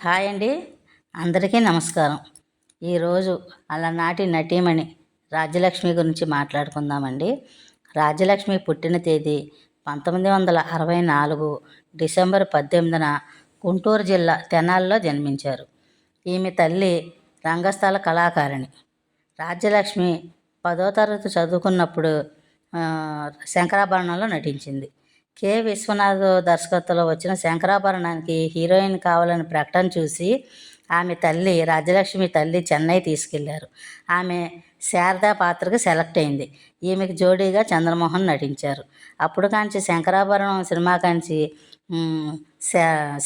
Hi అండి. అందరికీ నమస్కారం. ఈరోజు అలనాటి నటీమణి రాజ్యలక్ష్మి గురించి మాట్లాడుకుందామండి. రాజ్యలక్ష్మి పుట్టిన తేదీ పంతొమ్మిది వందల అరవై నాలుగు డిసెంబర్ పద్దెనిమిదిన గుంటూరు జిల్లా తెనాల్లో జన్మించారు. ఈమె తల్లి రంగస్థల కళాకారిణి. రాజ్యలక్ష్మి పదో తరగతి చదువుకున్నప్పుడు శంకరాభరణంలో నటించింది. కె. విశ్వనాథ్ దర్శకత్వంలో వచ్చిన శంకరాభరణానికి హీరోయిన్ కావాలని ప్రకటన చూసి ఆమె తల్లి రాజ్యలక్ష్మి తల్లి చెన్నై తీసుకెళ్ళారు. ఆమె శారదా పాత్రకు సెలెక్ట్ అయింది. ఈమెకి జోడీగా చంద్రమోహన్ నటించారు. అప్పుడు కాంచి శంకరాభరణం సినిమా కాంచి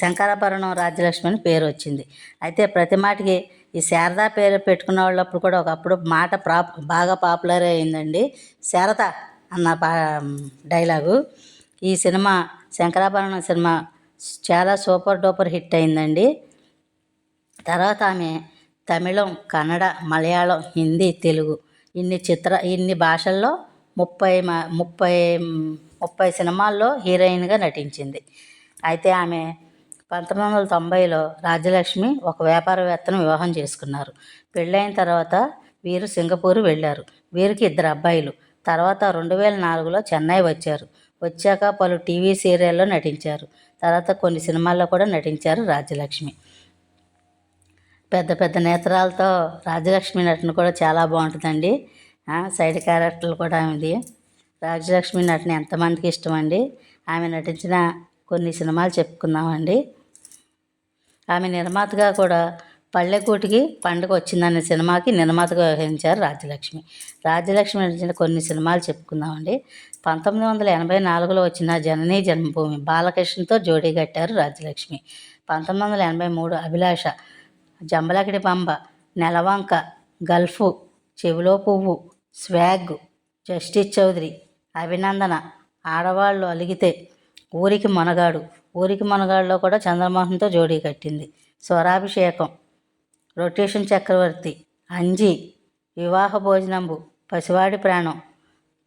శంకరాభరణం రాజ్యలక్ష్మి అని పేరు వచ్చింది. అయితే ప్రతి మాటికి ఈ శారదా పేరు పెట్టుకున్న వాళ్ళప్పుడు కూడా ఒకప్పుడు మాట ప్రా బాగా పాపులర్ అయిందండి. శారద అన్న పా డైలాగు. ఈ సినిమా శంకరాభరణం సినిమా చాలా సూపర్ డూపర్ హిట్ అయిందండి. తర్వాత ఆమె తమిళం కన్నడ మలయాళం హిందీ తెలుగు ఇన్ని చిత్ర ఇన్ని భాషల్లో ముప్పై ముప్పై ముప్పై సినిమాల్లో హీరోయిన్గా నటించింది. అయితే ఆమె పంతొమ్మిది వందల తొంభైలో రాజ్యలక్ష్మి ఒక వ్యాపారవేత్తను వివాహం చేసుకున్నారు. పెళ్ళైన తర్వాత వీరు సింగపూర్ వెళ్ళారు. వీరికి ఇద్దరు అబ్బాయిలు. తర్వాత రెండు వేల నాలుగులో చెన్నై వచ్చారు. వచ్చాక పలు టీవీ సీరియల్లో నటించారు. తర్వాత కొన్ని సినిమాల్లో కూడా నటించారు రాజ్యలక్ష్మి పెద్ద పెద్ద నేత్రాలతో రాజలక్ష్మి నటన కూడా చాలా బాగుంటుందండి. సైడ్ క్యారెక్టర్లు కూడా ఆమెది. రాజలక్ష్మి నటన ఎంతమందికి ఇష్టం అండి ఆమె నటించిన కొన్ని సినిమాలు చెప్పుకుందామండి. ఆమె నిర్మాతగా కూడా పల్లెకూటికి పండుగ వచ్చిందనే సినిమాకి నిర్మాతగా వ్యవహరించారు రాజ్యలక్ష్మి. రాజ్యలక్ష్మి నటించిన కొన్ని సినిమాలు చెప్పుకుందామండి. పంతొమ్మిది వందల ఎనభై నాలుగులో వచ్చిన జననీ జన్మభూమి బాలకృష్ణతో జోడీ కట్టారు రాజ్యలక్ష్మి. పంతొమ్మిది వందల ఎనభై మూడు అభిలాష జంబలకిడి పంబ నెలవంక గల్ఫు చెవిలో పువ్వు స్వాగ్ జస్టిస్ చౌదరి అభినందన ఆడవాళ్ళు అలిగితే ఊరికి మొనగాడు. ఊరికి మొనగాడులో కూడా చంద్రమోహన్తో జోడీ కట్టింది. స్వరాభిషేకం రొటేషన్ చక్రవర్తి. అంజి వివాహ భోజనంబు పసివాడి ప్రాణం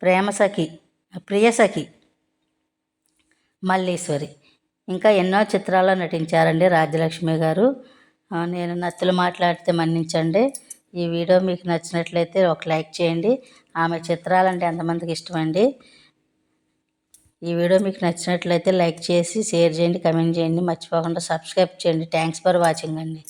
ప్రేమసఖి ప్రియసఖి మల్లీశ్వరి. ఇంకా ఎన్నో చిత్రాల్లో నటించారండి రాజ్యలక్ష్మి గారు. నేను నత్తులు మాట్లాడితే మన్నించండి. ఈ వీడియో మీకు నచ్చినట్లయితే ఒక లైక్ చేయండి. ఆమె చిత్రాలంటే ఎంతమందికి ఇష్టమండి? ఈ వీడియో మీకు నచ్చినట్లయితే లైక్ చేసి షేర్ చేయండి కమెంట్ చేయండి. మర్చిపోకుండా సబ్స్క్రైబ్ చేయండి. థ్యాంక్స్ ఫర్ వాచింగ్ అండి.